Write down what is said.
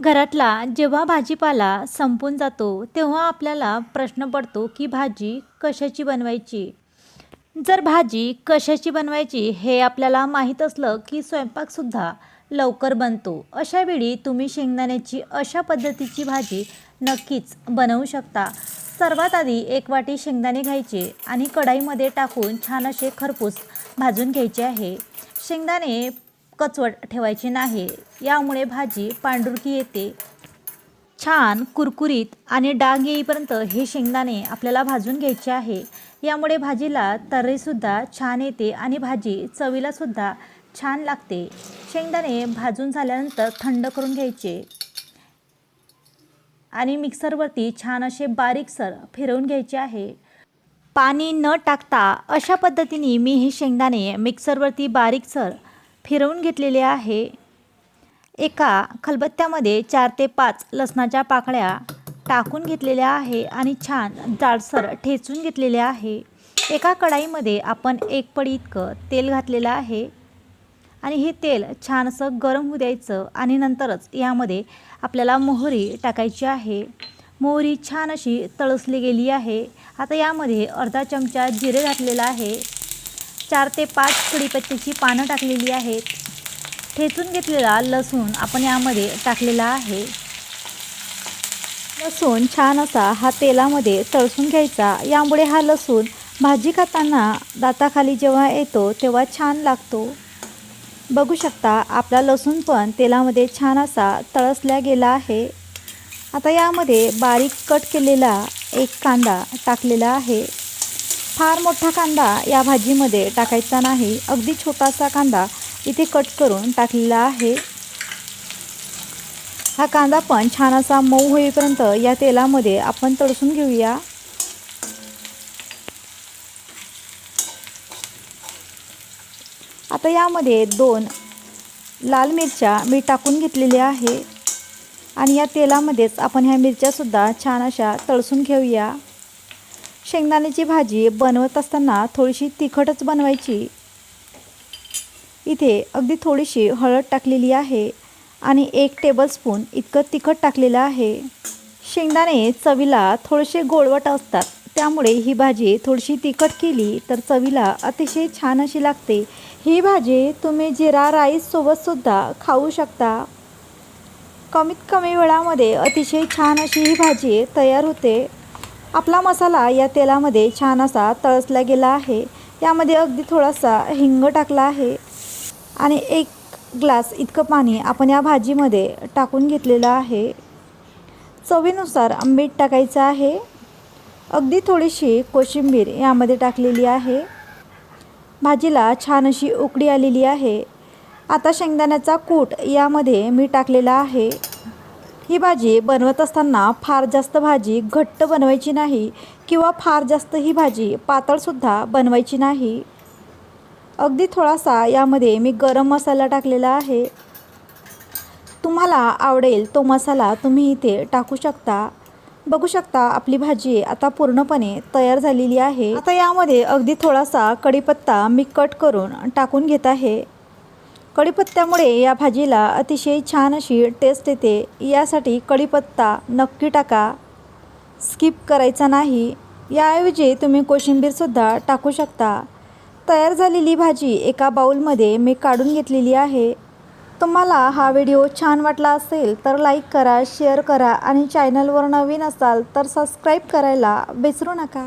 घरातला जेव्हा भाजीपाला संपून जातो तेव्हा आपल्याला प्रश्न पडतो की भाजी कशाची बनवायची? जर भाजी कशाची बनवायची हे आपल्याला माहीत असलं की स्वयंपाकसुद्धा लवकर बनतो. अशा वेळी तुम्ही शेंगदाण्याची अशा पद्धतीची भाजी नक्कीच बनवू शकता. सर्वात आधी एक वाटी शेंगदाणे घ्यायचे आणि कढाईमध्ये टाकून छान असे खरपूस भाजून घ्यायचे आहे. शेंगदाणे कचवट ठेवायची नाही. यामुळे भाजी पांढुरकी येते. छान कुरकुरीत आणि डाग येईपर्यंत हे शेंगदाणे आपल्याला भाजून घ्यायचे आहे. यामुळे भाजीला तर्रीसुद्धा छान येते आणि भाजी चवीलासुद्धा छान लागते. शेंगदाणे भाजून झाल्यानंतर थंड करून घ्यायचे. आणि मिक्सरवरती छान असे बारीकसर फिरवून घ्यायचे आहे. पाणी न टाकता अशा पद्धतीने मी हे शेंगदाणे मिक्सरवरती बारीकसर फिरवून घेतलेले आहे. एका खलबत्त्यामध्ये चार ते पाच लसणाच्या पाकळ्या टाकून घेतलेल्या आहे आणि छान जाडसर ठेचून घेतलेले आहे. एका कढाईमध्ये आपण एक पडी इतकं तेल घातलेलं आहे आणि हे तेल छान असं गरम होऊ द्यायचं आणि नंतरच यामध्ये आपल्याला मोहरी टाकायची आहे. मोहरी छान अशी तळसली गेली आहे. आता यामध्ये अर्धा चमचा जिरे घातलेला आहे. चार ते पाच कढीपत्त्याची पानं टाकलेली आहेत. ठेचून घेतलेला लसूण आपण यामध्ये टाकलेला आहे. लसूण छान असा हा तेलामध्ये तळसून घ्यायचा. यामुळे हा लसूण भाजी खाताना दाताखाली जेव्हा येतो तेव्हा छान लागतो. बघू शकता आपला लसूण पण तेलामध्ये छान असा तळसला गेला आहे. आता यामध्ये बारीक कट केलेला एक कांदा टाकलेला आहे. फार मोठा कांदा या भाजीमध्ये टाकायचा नाही. अगदी छोटासा कांदा इथे कट करून टाकलेला आहे. हा कांदा पण छान असा मऊ होईपर्यंत या तेलामध्ये आपण तळसून घेऊया. आता यामध्ये दोन लाल मिरच्या मी टाकून घेतलेल्या आहे. आणि या तेलामध्येच आपण ह्या मिरच्यासुद्धा छान अशा तळसून घेऊया. शेंगदाण्याची भाजी बनवत असताना थोडीशी तिखटच बनवायची. इथे अगदी थोडीशी हळद टाकलेली आहे आणि एक टेबलस्पून इतकं तिखट टाकलेलं आहे. शेंगदाणे चवीला थोडेसे गोडवट असतात त्यामुळे ही भाजी थोडीशी तिखट केली तर चवीला अतिशय छान अशी लागते. ही भाजी तुम्ही जिरा राईससोबतसुद्धा खाऊ शकता. कमीत कमी वेळामध्ये अतिशय छान अशी ही भाजी तयार होते. आपला मसाला या तेलामध्ये छान असा तळसला गेला आहे. यामध्ये अगदी थोडासा हिंग टाकला आहे. आणि एक ग्लास इतकं पाणी आपण या भाजीमध्ये टाकून घेतलेलं आहे. चवीनुसार मीठ टाकायचं आहे. अगदी थोडीशी कोशिंबीर यामध्ये टाकलेली आहे. भाजीला छान अशी उकडी आलेली आहे. आता शेंगदाण्याचा कूट यामध्ये मी टाकलेला आहे. ही भाजी बनवत असताना फार जास्त भाजी घट्ट बनवायची नाही किंवा फार जास्त ही भाजी पातळसुद्धा बनवायची नाही. अगदी थोडासा यामध्ये मी गरम मसाला टाकलेला आहे. तुम्हाला आवडेल तो मसाला तुम्ही इथे टाकू शकता. बघू शकता आपली भाजी आता पूर्णपणे तयार झालेली आहे. आता यामध्ये अगदी थोडासा कढीपत्ता मी कट करून टाकून घेत आहे. कढीपत्त्यामुळे या भाजीला अतिशय छान अशी टेस्ट येते. यासाठी कढीपत्ता नक्की टाका. स्किप करायचा नाही. याऐवजी तुम्ही कोशिंबीरसुद्धा टाकू शकता. तयार झालेली भाजी एका बाऊलमध्ये मी काढून घेतलेली आहे. तुम्हाला हा व्हिडिओ छान वाटला असेल तर लाईक करा शेअर करा आणि चॅनलवर नवीन असाल तर सबस्क्राईब करायला विसरू नका.